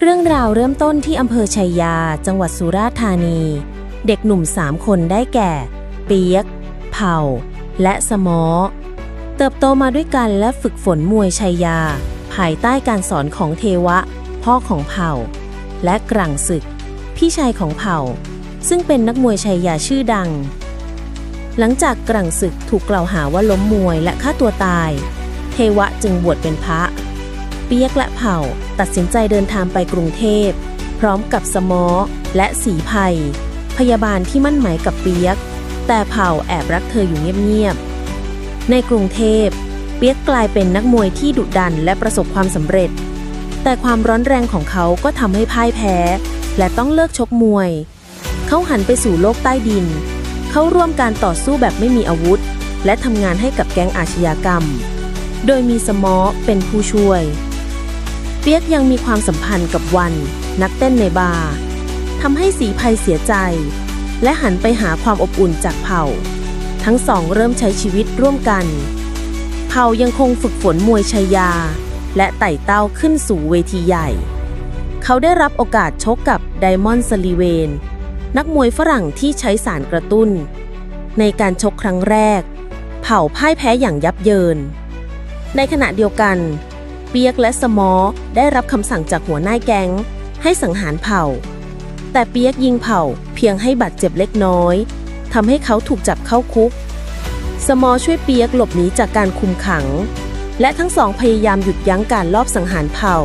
เรื่องราวเริ่มต้นที่อำเภอชัยยา จังหวัดสุราษฎร์ธานี เด็กหนุ่มสามคนได้แก่ เปียก เผ่า และสมอ เติบโตมาด้วยกันและฝึกฝนมวยชัยยา ภายใต้การสอนของเทวะ พ่อของเผ่า และกรังศึก พี่ชายของเผ่า ซึ่งเป็นนักมวยชัยยาชื่อดัง หลังจากกรังศึกถูกกล่าวหาว่าล้มมวยและฆ่าตัวตาย เทวะจึงบวชเป็นพระ เปียกและเผ่า ตัดสินใจเดินทางไปกรุงเทพ พร้อมกับสมอและสีภัย พยาบาลที่มั่นหมายกับเปียก แต่เผ่าแอบรักเธออยู่เงียบๆ ในกรุงเทพ เปียกกลายเป็นนักมวยที่ดุดันและประสบความสำเร็จ แต่ความร้อนแรงของเขาก็ทำให้พ่ายแพ้ และต้องเลิกชกมวย เขาหันไปสู่โลกใต้ดิน เขาร่วมการต่อสู้แบบไม่มีอาวุธ และทำงานให้กับแก๊งอาชญากรรมโดยมีสมอเป็นผู้ช่วย เปียกยังมีความสัมพันธ์กับวัน นักเต้นในบาร์ทำให้สีภัยเสียใจ และหันไปหาความอบอุ่นจากเผ่า ทั้งสองเริ่มใช้ชีวิตร่วมกัน เผ่ายังคงฝึกฝนมวยชัยยา และไต่เต้าขึ้นสู่เวทีใหญ่ เขาได้รับโอกาสชกกับไดมอนด์สลีเวน นักมวยฝรั่งที่ใช้สารกระตุ้น ในการชกครั้งแรก เผ่าพ่ายแพ้อย่างยับเยิน ในขณะเดียวกัน เปียกและสมอได้รับคำสั่งจากหัวหน้าแก๊ง ให้สังหารเผ่า แต่เปียกยิงเผ่าเพียงให้บาดเจ็บเล็กน้อยทำให้เขาถูกจับเข้าคุก สมอช่วยเปียกหลบหนีจากการคุมขัง และทั้งสองพยายามหยุดยั้งการลอบสังหารเผ่า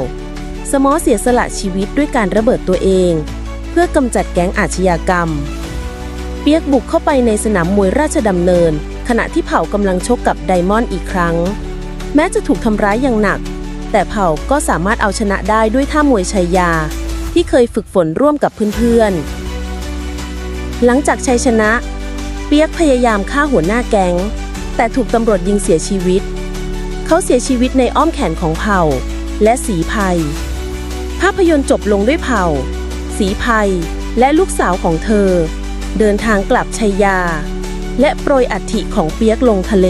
สมอเสียสละชีวิตด้วยการระเบิดตัวเอง เพื่อกำจัดแก๊งอาชญากรรม เปียกบุกเข้าไปในสนามมวยราชดำเนิน ขณะที่เผ่ากำลังชกกับไดมอนด์อีกครั้ง แม้จะถูกทำร้ายอย่างหนัก แต่เผ่าก็สามารถเอาชนะได้ด้วยท่ามวยชัยยา ที่เคยฝึกฝนร่วมกับเพื่อนๆ หลังจากชัยชนะ เปียกพยายามฆ่าหัวหน้าแก๊ง แต่ถูกตำรวจยิงเสียชีวิต เขาเสียชีวิตในอ้อมแขนของเผ่า และสีภัย ภาพยนตร์จบลงด้วยเผ่า สีภัย และลูกสาวของเธอ เดินทางกลับชัยยา และโปรยอัฐิของเปียกลงทะเล